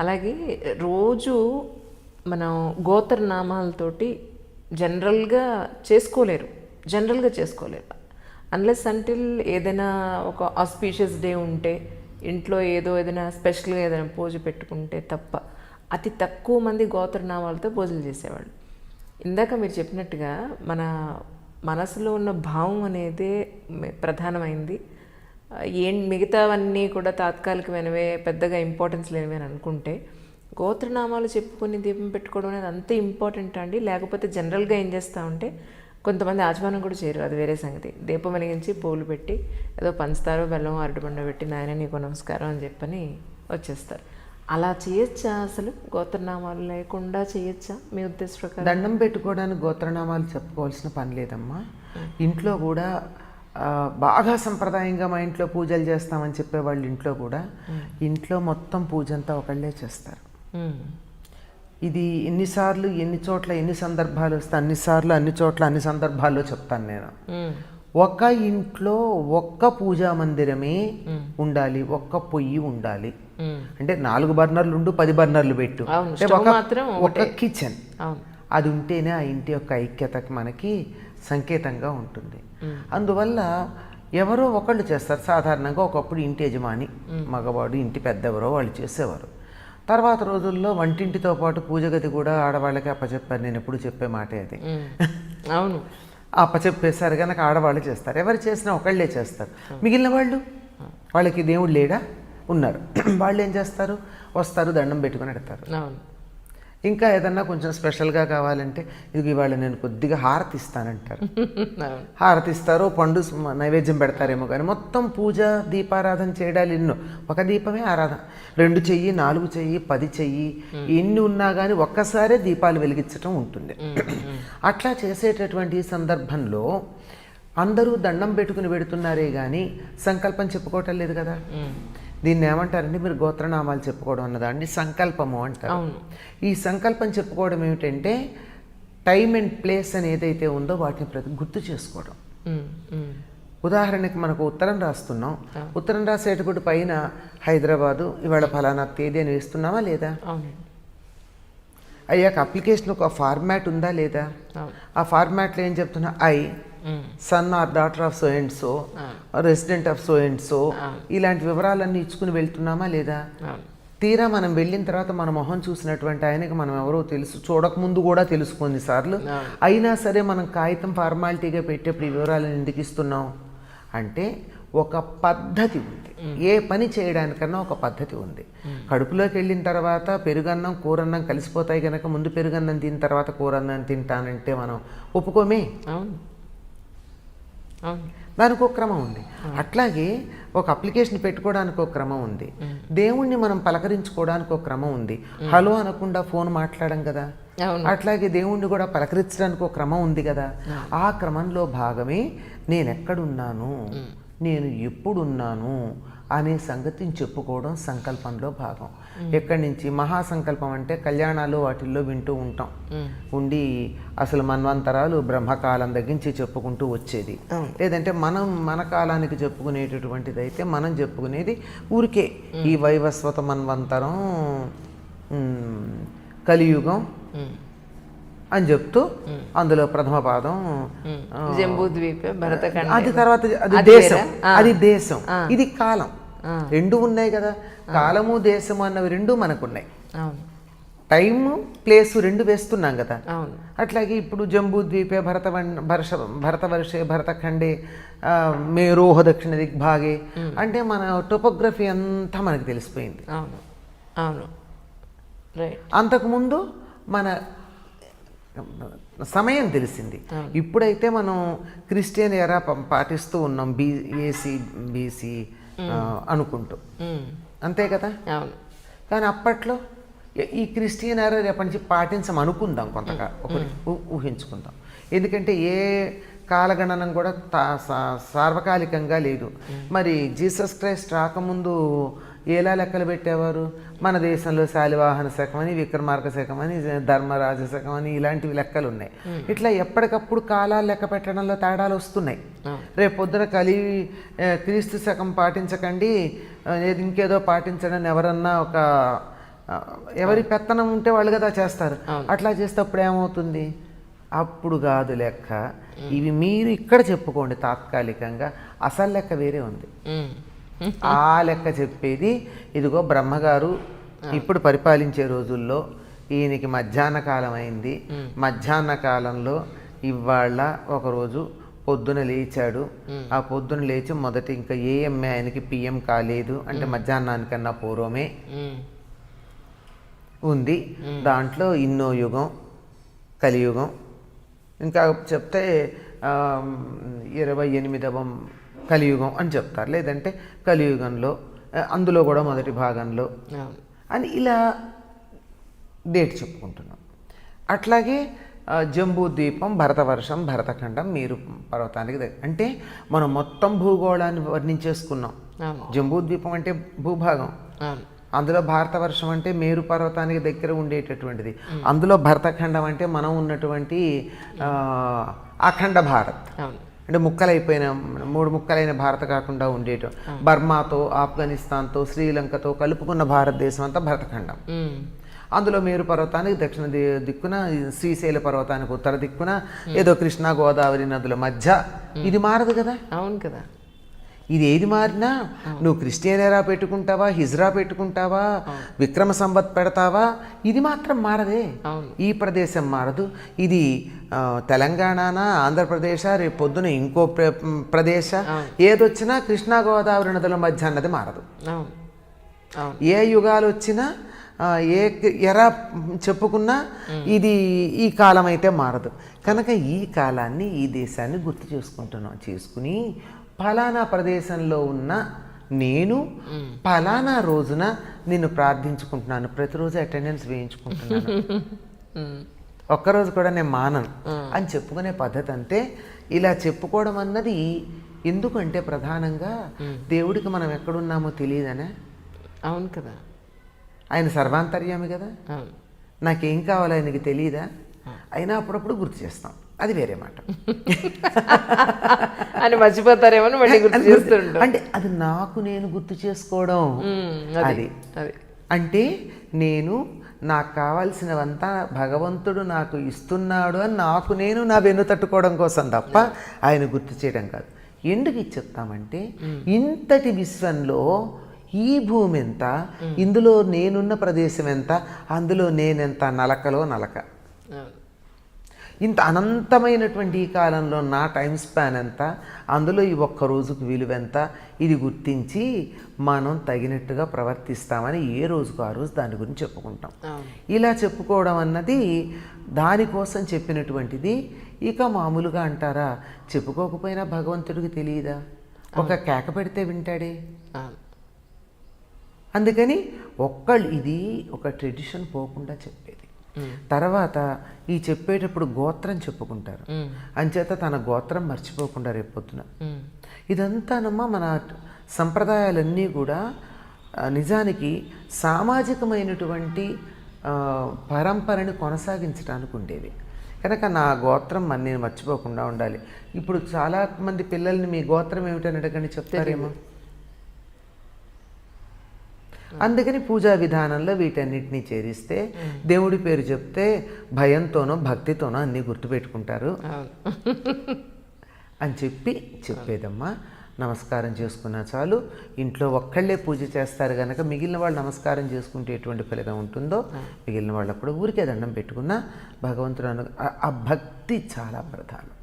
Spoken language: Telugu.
అలాగే రోజు మనం గోత్రనామాలతోటి జనరల్గా చేసుకోలేరు. జనరల్గా చేసుకోలేరు. అన్లెస్ అంటిల్ ఏదైనా ఒక ఆస్పీషియస్ డే ఉంటే ఇంట్లో ఏదో ఏదైనా స్పెషల్గా ఏదైనా పూజ పెట్టుకుంటే తప్ప అతి తక్కువ మంది గోత్రనామాలతో పూజలు చేసేవాళ్ళు. ఇందాక మీరు చెప్పినట్టుగా మన మనసులో ఉన్న భావం అనేది ప్రధానమైంది. ఏం మిగతావన్నీ కూడా తాత్కాలికమైనవే పెద్దగా ఇంపార్టెన్స్ లేనివి అని అనుకుంటే గోత్రనామాలు చెప్పుకొని దీపం పెట్టుకోవడం అనేది అంత ఇంపార్టెంట్ అండి. లేకపోతే జనరల్గా ఏం చేస్తామంటే కొంతమంది ఆచమనం కూడా చేయరు. అది వేరే సంగతి. దీపం వెలిగించి పూలు పెట్టి ఏదో పంచుతారో బెల్లం అరటిపండు పెట్టి నాయన నీకు నమస్కారం అని చెప్పని వచ్చేస్తారు. అలా చేయొచ్చా అసలు? గోత్రనామాలు లేకుండా చేయొచ్చా? మీ ఉద్దేశ ప్రకారం? దండం పెట్టుకోవడానికి గోత్రనామాలు చెప్పుకోవాల్సిన పని లేదమ్మా. ఇంట్లో కూడా బాగా సంప్రదాయంగా మా ఇంట్లో పూజలు చేస్తామని చెప్పేవాళ్ళు ఇంట్లో కూడా ఇంట్లో మొత్తం పూజ అంతా ఒకళ్ళే చేస్తారు. ఇది ఎన్నిసార్లు ఎన్ని చోట్ల ఎన్ని సందర్భాలు వస్తే అన్నిసార్లు అన్ని చోట్ల అన్ని సందర్భాల్లో చెప్తాను నేను. ఒక్క ఇంట్లో ఒక్క పూజా మందిరమే ఉండాలి ఒక్క పొయ్యి ఉండాలి. అంటే నాలుగు బర్నర్లు ఉండు పది బర్నర్లు పెట్టు. ఒక- మాత్రం ఒక కిచెన్ అది ఉంటేనే ఆ ఇంటి యొక్క ఐక్యతకి మనకి సంకేతంగా ఉంటుంది. అందువల్ల ఎవరో ఒకళ్ళు చేస్తారు. సాధారణంగా ఒకప్పుడు ఇంటి యజమాని మగవాడు ఇంటి పెద్దెవరో వాళ్ళు చేసేవారు. తర్వాత రోజుల్లో వంటింటితో పాటు పూజ గది కూడా ఆడవాళ్ళకి అప్పచెప్పారు. నేను ఎప్పుడు చెప్పే మాటే అది. అవును. అప్పచెప్పేశారు కనుక ఆడవాళ్ళు చేస్తారు. ఎవరు చేసినా ఒకళ్ళే చేస్తారు. మిగిలిన వాళ్ళు? వాళ్ళకి దేవుడు లేడా? ఉన్నారు. వాళ్ళు ఏం చేస్తారు? వస్తారు దండం పెట్టుకొని పెడతారు. అవును. ఇంకా ఏదన్నా కొంచెం స్పెషల్గా కావాలంటే ఇది ఇవాళ నేను కొద్దిగా హారతి ఇస్తానంటారు హారతి ఇస్తారు పండు నైవేద్యం పెడతారేమో కానీ మొత్తం పూజ దీపారాధన చేయడాలు ఎన్నో. ఒక దీపమే ఆరాధన. రెండు చెయ్యి నాలుగు చెయ్యి పది చెయ్యి ఎన్ని ఉన్నా కానీ ఒక్కసారే దీపాలు వెలిగించటం ఉంటుంది. అట్లా చేసేటటువంటి సందర్భంలో అందరూ దండం పెట్టుకుని పెడుతున్నారే కానీ సంకల్పం చెప్పుకోవటం లేదు కదా. దీన్ని ఏమంటారంటే మీరు గోత్రనామాలు చెప్పుకోవడం అన్నదాన్ని సంకల్పము అంటారు. ఈ సంకల్పం చెప్పుకోవడం ఏమిటంటే టైం అండ్ ప్లేస్ అని ఏదైతే ఉందో వాటిని ప్రతి గుర్తు చేసుకోవడం. ఉదాహరణకి మనకు ఉత్తరం రాస్తున్నాం. ఉత్తరం రాసేటప్పుడు పైన హైదరాబాదు ఇవాళ ఫలానా తేదీ అని వేస్తున్నామా లేదా? అవును. అయ్యాక అప్లికేషన్ ఒక ఫార్మాట్ ఉందా లేదా? ఆ ఫార్మాట్లో ఏం చెప్తున్నా? I. Son or daughter of so and so resident of so and so ఇలాంటి వివరాలన్నీ ఇచ్చుకుని వెళ్తున్నామా లేదా? తీరా మనం వెళ్ళిన తర్వాత మన మొహం చూసినటువంటి ఆయనకి మనం ఎవరో తెలుసు చూడకముందు కూడా తెలుసు కొన్నిసార్లు. అయినా సరే మనం కాగితం ఫార్మాలిటీగా పెట్టేప్పుడు ఈ వివరాలను ఎందుకు ఇస్తున్నాం అంటే ఒక పద్ధతి ఉంది. ఏ పని చేయడానికన్నా ఒక పద్ధతి ఉంది. కడుపులోకి వెళ్ళిన తర్వాత పెరుగన్నం కూరన్నం కలిసిపోతాయి కనుక ముందు పెరుగన్నం తిన్న తర్వాత కూరన్నం తింటానంటే మనం ఒప్పుకోమే? దానికి ఒక క్రమం ఉంది. అట్లాగే ఒక అప్లికేషన్ పెట్టుకోవడానికి ఒక క్రమం ఉంది. దేవుణ్ణి మనం పలకరించుకోవడానికి ఒక క్రమం ఉంది. హలో అనకుండా ఫోన్ మాట్లాడడం కదా. అట్లాగే దేవుణ్ణి కూడా పలకరించడానికి ఒక క్రమం ఉంది కదా. ఆ క్రమంలో భాగమే నేను ఎక్కడున్నాను నేను ఎప్పుడున్నాను అనే సంగతిని చెప్పుకోవడం సంకల్పంలో భాగం. ఎక్కడి నుంచి? మహాసంకల్పం అంటే కళ్యాణాలు వాటిల్లో వింటూ ఉంటాం. ఉండి అసలు మన్వంతరాలు బ్రహ్మకాలం దగ్గరించి చెప్పుకుంటూ వచ్చేది. లేదంటే మనం మన కాలానికి చెప్పుకునేటటువంటిది అయితే మనం చెప్పుకునేది ఊరికే. ఈ వైవస్వత మన్వంతరం కలియుగం. అని చెప్తూ అందులో ప్రథమ పాదం జంబూద్వీప భరతఖండ అది తర్వాత అది దేశం. అది దేశం. ఇది కాలం. రెండు ఉన్నాయి కదా. కాలము దేశము అన్నవి రెండు మనకున్నాయి. టైము ప్లేస్ రెండు వేస్తున్నాం కదా. అట్లాగే ఇప్పుడు జంబూ ద్వీపే భరత భరష భరతవర్షే భరతఖండే మేరోహ దక్షిణ దిగ్భాగే. అంటే మన టోపోగ్రఫీ అంతా మనకు తెలిసిపోయింది. అవును. అవును. అంతకుముందు మన సమయం తెలిసింది. ఇప్పుడైతే మనం క్రిస్టియన్ ఎరా పాటిస్తూ ఉన్నాం బీ ఏసీ బీసీ అనుకుంటూ. అంతే కదా? కానీ అప్పట్లో ఈ- క్రిస్టియన్ ఎరా రేపటి నుంచి పాటించం అనుకుందాం కొంతగా. ఊహించుకుందాం. ఎందుకంటే ఏ కాలగణనం కూడా సార్వకాలికంగా లేదు. మరి జీసస్ క్రైస్ట్ రాకముందు ఎలా లెక్కలు పెట్టేవారు? మన దేశంలో శాలివాహన శకం అని విక్రమార్క శకం అని ధర్మరాజ శకం అని ఇలాంటివి లెక్కలు ఉన్నాయి. ఇట్లా ఎప్పటికప్పుడు కాలాలు లెక్క పెట్టడంలో తేడాలు వస్తున్నాయి. రేపు పొద్దున కలి క్రీస్తు శకం పాటించకండి. ఇంకేదో పాటించడని ఎవరన్నా ఒక ఎవరి పెత్తనం ఉంటే వాళ్ళు కదా చేస్తారు. అట్లా చేస్తే అప్పుడు ఏమవుతుంది? అప్పుడు కాదు లెక్క. ఇవి మీరు ఇక్కడ చెప్పుకోండి తాత్కాలికంగా. అసలు లెక్క వేరే ఉంది. ఆ లెక్క చెప్పేది ఇదిగో బ్రహ్మగారు ఇప్పుడు పరిపాలించే రోజుల్లో ఈయనకి మధ్యాహ్న కాలం అయింది మధ్యాహ్న కాలంలో ఇవాళ ఒకరోజు పొద్దున లేచాడు. ఆ పొద్దున లేచి మొదటి ఇంకా ఏఎంఏ ఆయనకి పిఎం కాలేదు. అంటే మధ్యాహ్నానికన్నా పూర్వమే. ఉంది. దాంట్లో ఇన్నో యుగం కలియుగం. ఇంకా చెప్తే ఇరవై ఎనిమిదవ కలియుగం అని చెప్తారు. లేదంటే కలియుగంలో అందులో కూడా మొదటి భాగంలో. అని ఇలా డేట్ చెప్పుకుంటున్నాం. అట్లాగే జంబూ ద్వీపం భరతవర్షం భరతఖండం మీరు పర్వతానికి దగ్గర అంటే మనం మొత్తం భూగోళాన్ని వర్ణించేసుకున్నాం. జంబూ ద్వీపం అంటే భూభాగం. అందులో భారతవర్షం అంటే మేరు పర్వతానికి దగ్గర ఉండేటటువంటిది. అందులో భరతఖండం అంటే మనం ఉన్నటువంటి అఖండ భారత్. అంటే ముక్కలైపోయిన మూడు ముక్కలైన భారత కాకుండా ఉండేటం. బర్మాతో ఆఫ్ఘనిస్తాన్తో శ్రీలంకతో కలుపుకున్న భారతదేశం అంతా భరతఖండం. అందులో మేరు పర్వతానికి దక్షిణ ది- దిక్కున శ్రీశైల పర్వతానికి ఉత్తర దిక్కున ఏదో కృష్ణా గోదావరి నదుల మధ్య. ఇది మారదు కదా? అవును కదా. ఇది ఏది మారినా? నువ్వు క్రిస్టియన్ ఎరా పెట్టుకుంటావా? హిజ్రా పెట్టుకుంటావా? విక్రమ సంవత్ పెడతావా? ఇది మాత్రం మారదే. ఈ ప్రదేశం మారదు. ఇది ఆ, తెలంగాణనా ఆంధ్రప్రదేశ్ రేపు పొద్దున ఇంకో ప్ర ప్రదేశ? ఏదొచ్చినా కృష్ణా గోదావరి నదుల మధ్య అన్నది మారదు. ఏ యుగాలు వచ్చినా ఏ ఎరా చెప్పుకున్నా ఇది ఈ కాలం అయితే మారదు. కనుక ఈ కాలాన్ని ఈ దేశాన్ని గుర్తు చేసుకుంటున్నాం చేసుకుని ఫలానా ప్రదేశంలో ఉన్న నేను ఫలానా రోజున నిన్ను ప్రార్థించుకుంటున్నాను. ప్రతిరోజు అటెండెన్స్ వేయించుకుంటున్నాను. ఒక్కరోజు కూడా నేను మానను. అని చెప్పుకునే పద్ధతి అంతే ఇలా చెప్పుకోవడం అన్నది ఎందుకంటే ప్రధానంగా దేవుడికి మనం ఎక్కడున్నామో తెలియదనే. అవును కదా. ఆయన సర్వాంతర్యామి కదా. నాకేం కావాలో ఆయనకి తెలియదా అయినా అప్పుడప్పుడు గుర్తు చేస్తాం. అది వేరే మాట. అని మర్చిపోతారేమో అని మళ్ళీ గుర్తు చేస్తుంటాం అంటే అది నాకు నేను గుర్తు చేసుకోవడం అది అంటే నేను నాకు కావాల్సినవంతా భగవంతుడు నాకు ఇస్తున్నాడు అని నాకు నేను నా వెన్ను తట్టుకోవడం కోసం తప్ప ఆయన గుర్తు చేయడం కాదు. ఎందుకు ఇచ్చేస్తామంటే ఇంతటి విశ్వంలో ఈ భూమి ఎంత ఇందులో నేనున్న ప్రదేశం ఎంత అందులో నేనెంత నలకలో నలక. ఇంత అనంతమైనటువంటి ఈ కాలంలో నా టైం స్పాన్ ఎంత? అందులో ఈ ఒక్క రోజుకు విలువ ఎంత? ఇది గుర్తించి మనం తగినట్టుగా ప్రవర్తిస్తామని ఏ రోజుకు ఆ రోజు దాని గురించి చెప్పుకుంటాం. ఇలా చెప్పుకోవడం అన్నది దానికోసం చెప్పినటువంటిది ఇక మామూలుగా అంటారా? చెప్పుకోకపోయినా భగవంతుడికి తెలియదా? ఒక కేక పెడితే వింటాడే. అందుకని ఒక్కళ్ళు ఇది ఒక ట్రెడిషన్ పోకుండా చెప్పేది. తర్వాత ఈ చెప్పేటప్పుడు గోత్రం చెప్పుకుంటారు. అంచేత తన గోత్రం మర్చిపోకుండా రేపొద్దున. ఇదంతానమ్మా మన సంప్రదాయాలన్నీ కూడా నిజానికి సామాజికమైనటువంటి పరంపరని కొనసాగించడానికి ఉండేవి. కనుక నా గోత్రం మన నేను మర్చిపోకుండా ఉండాలి. ఇప్పుడు చాలా మంది పిల్లల్ని మీ గోత్రం ఏమిటని అడగండి చెప్తారేమో? అందుకని పూజా విధానంలో వీటన్నిటిని చేరిస్తే దేవుడి పేరు చెప్తే భయంతోనో భక్తితోనో అన్నీ గుర్తుపెట్టుకుంటారు. అని చెప్పి చెప్పేదమ్మా. నమస్కారం చేసుకున్నా చాలు. ఇంట్లో ఒక్కళ్ళే పూజ చేస్తారు కనుక మిగిలిన వాళ్ళు నమస్కారం చేసుకుంటే ఎటువంటి ఫలితం ఉంటుందో మిగిలిన వాళ్ళు అప్పుడు ఊరికే దండం పెట్టుకున్నా భగవంతుడు అను ఆ- ఆ భక్తి చాలా ప్రధానం.